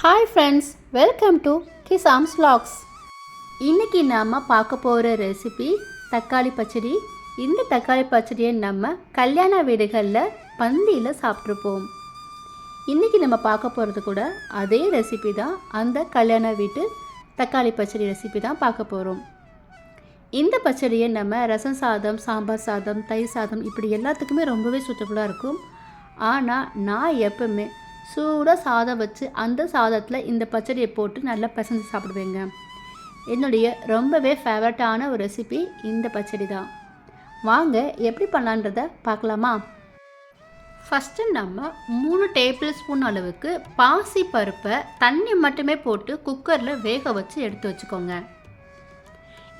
Hi friends welcome to கிசாம்ஸ் vlogs. இன்றைக்கி நாம் பார்க்க போகிற ரெசிபி தக்காளி பச்சடி. இந்த தக்காளி பச்சடியை நம்ம கல்யாண வீடுகளில் பந்தியில் சாப்பிட்ருப்போம் இன்றைக்கி நம்ம பார்க்க போகிறது கூட அதே ரெசிபி தான் அந்த கல்யாண வீட்டு தக்காளி பச்சடி ரெசிபி தான் பார்க்க போகிறோம் இந்த பச்சடியை நம்ம ரசம் சாதம் சாம்பார் சாதம் தயிர் சாதம் இப்படி எல்லாத்துக்குமே ரொம்பவே சூட்டபுளாக இருக்கும். ஆனால் நான் எப்பவுமே சூடாக சாதம் வச்சு அந்த சாதத்தில் இந்த பச்சடியை போட்டு நல்லா பிசைஞ்சு சாப்பிடுவேங்க. என்னுடைய ரொம்பவே ஃபேவரட்டான ஒரு ரெசிபி இந்த பச்சடி தான் வாங்க எப்படி பண்ணலான்றத பார்க்கலாமா? ஃபஸ்ட்டு நம்ம மூணு டேபிள் ஸ்பூன் அளவுக்கு பாசி பருப்பை தண்ணி மட்டுமே போட்டு குக்கரில் வேக வச்சு எடுத்து வச்சுக்கோங்க.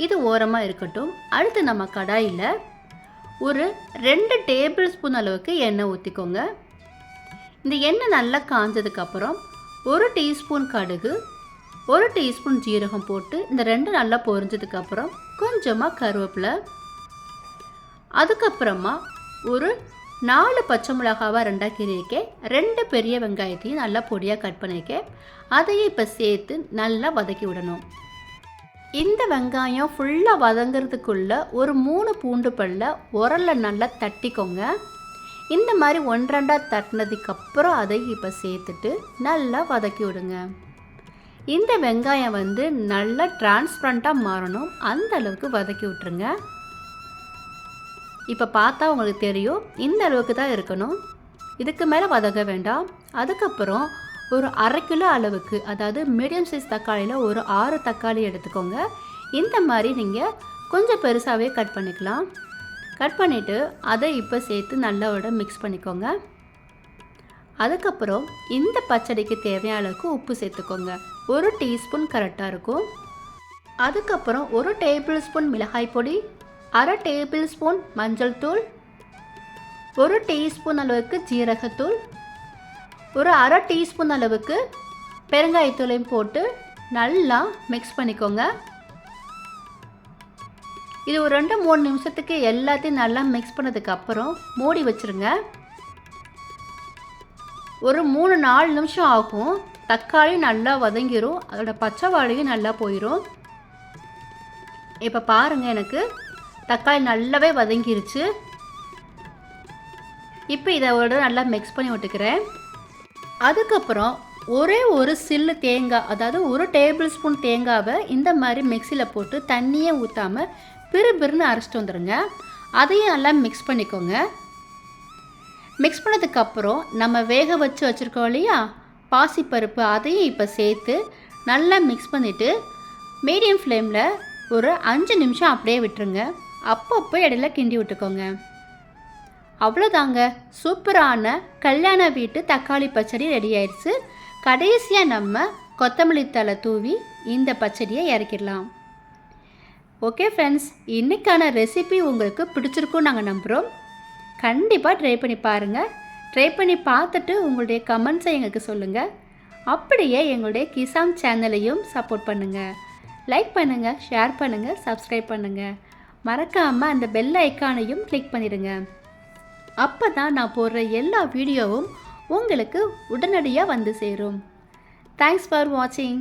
இது ஓரமாக இருக்கட்டும். அடுத்து நம்ம கடாயில் ஒரு ரெண்டு டேபிள் ஸ்பூன் அளவுக்கு எண்ணெய் ஊற்றிக்கோங்க இந்த எண்ணெய் நல்லா காஞ்சதுக்கப்புறம் ஒரு டீஸ்பூன் கடுகு ஒரு டீஸ்பூன் ஜீரகம் போட்டு இந்த ரெண்டு நல்லா பொரிஞ்சதுக்கப்புறம் கொஞ்சமாக கருவேப்பிலை. அதுக்கப்புறமா ஒரு நாலு பச்சை மிளகாவாக ரெண்டாக கீறியிருக்கேன் ரெண்டு பெரிய வெங்காயத்தையும் நல்லா பொடியாக கட் பண்ணிக்க அதையும் இப்போ சேர்த்து நல்லா வதக்கி விடணும். இந்த வெங்காயம் ஃபுல்லாக வதங்கிறதுக்குள்ளே ஒரு மூணு பூண்டு பல்ல உரல்ல நல்லா தட்டிக்கோங்க. இந்த மாதிரி ஒன்றரெண்டாக தட்டினதுக்கப்புறம் அதை இப்போ சேர்த்துட்டு நல்லா வதக்கி விடுங்க. இந்த வெங்காயம் வந்து நல்லா டிரான்ஸ்பரண்ட்டாக மாறணும். அந்த அளவுக்கு வதக்கி விட்டுருங்க. இப்போ பார்த்தா உங்களுக்கு தெரியும். இந்த அளவுக்கு தான் இருக்கணும். இதுக்கு மேலே வதக்க வேண்டாம். அதுக்கப்புறம் ஒரு அரை கிலோ அளவுக்கு அதாவது மீடியம் சைஸ் தக்காளியில் ஒரு ஆறு தக்காளி எடுத்துக்கோங்க. இந்த மாதிரி நீங்கள் கொஞ்சம் பெருசாகவே கட் பண்ணிக்கலாம். கட் பண்ணிவிட்டு அதை இப்போ சேர்த்து நல்லவோட மிக்ஸ் பண்ணிக்கோங்க. அதுக்கப்புறம் இந்த பச்சடிக்கு தேவையான அளவுக்கு உப்பு சேர்த்துக்கோங்க. ஒரு டீஸ்பூன் கரெக்டாக இருக்கும். அதுக்கப்புறம் ஒரு டேபிள் ஸ்பூன் மிளகாய் பொடி அரை டேபிள் ஸ்பூன் மஞ்சள் தூள் ஒரு டீஸ்பூன் அளவுக்கு ஜீரகத்தூள் ஒரு அரை டீஸ்பூன் அளவுக்கு பெருங்காயத்தூளையும் போட்டு நல்லா மிக்ஸ் பண்ணிக்கோங்க. இது ஒரு ரெண்டு மூணு நிமிஷத்துக்கு எல்லாத்தையும் நல்லா மிக்ஸ் பண்ணதுக்கப்புறம் மூடி வச்சுருங்க. ஒரு மூணு நாலு நிமிஷம் ஆகும். தக்காளி நல்லா வதங்கிரும். அதோட பச்சை வாழையும் நல்லா போயிடும் இப்போ பாருங்கள் எனக்கு. தக்காளி நல்லாவே வதங்கிருச்சு. இப்போ இதோட நல்லா மிக்ஸ் பண்ணி விட்டுக்கிறேன். அதுக்கப்புறம் ஒரே ஒரு சில்லு தேங்காய் அதாவது ஒரு டேபிள் ஸ்பூன் தேங்காவை இந்த மாதிரி மிக்சியில் போட்டு தண்ணியே ஊற்றாமல் பிறு பிறுன்னு அரைச்சிட்டு வந்துடுங்க அதையும் நல்லா மிக்ஸ் பண்ணிக்கோங்க. மிக்ஸ் பண்ணதுக்கப்புறம் நம்ம வேக வச்சு வச்சுருக்கோம் இல்லையா? பாசிப்பருப்பு அதையும் இப்போ சேர்த்து நல்லா மிக்ஸ் பண்ணிவிட்டு மீடியம் ஃப்ளேமில் ஒரு அஞ்சு நிமிஷம் அப்படியே விட்டுருங்க. அப்பப்போ இடையில கிண்டி விட்டுக்கோங்க. அவ்வளோதாங்க. சூப்பரான கல்யாண வீட்டு தக்காளி பச்சடி ரெடி ஆயிடுச்சு. கடைசியாக நம்ம கொத்தமல்லி தலை தூவி இந்த பச்சடியை இறக்கிடலாம். ஓகே ஃப்ரெண்ட்ஸ் இன்றைக்கான ரெசிபி உங்களுக்கு பிடிச்சிருக்கும் நாங்கள் நம்புகிறோம் கண்டிப்பாக ட்ரை பண்ணி பாருங்கள் ட்ரை பண்ணி பார்த்துட்டு உங்களுடைய கமெண்ட்ஸை எங்களுக்கு சொல்லுங்கள் அப்படியே எங்களுடைய கிசாம் சேனலையும் சப்போர்ட் பண்ணுங்கள் லைக் பண்ணுங்கள் ஷேர் பண்ணுங்கள் சப்ஸ்கிரைப் பண்ணுங்கள் மறக்காமல் அந்த பெல் ஐக்கானையும் கிளிக் பண்ணிடுங்க. அப்போ தான் நான் போடுற எல்லா வீடியோவும் உங்களுக்கு உடனடியாக வந்து சேரும். தேங்க்ஸ் ஃபார் வாட்சிங்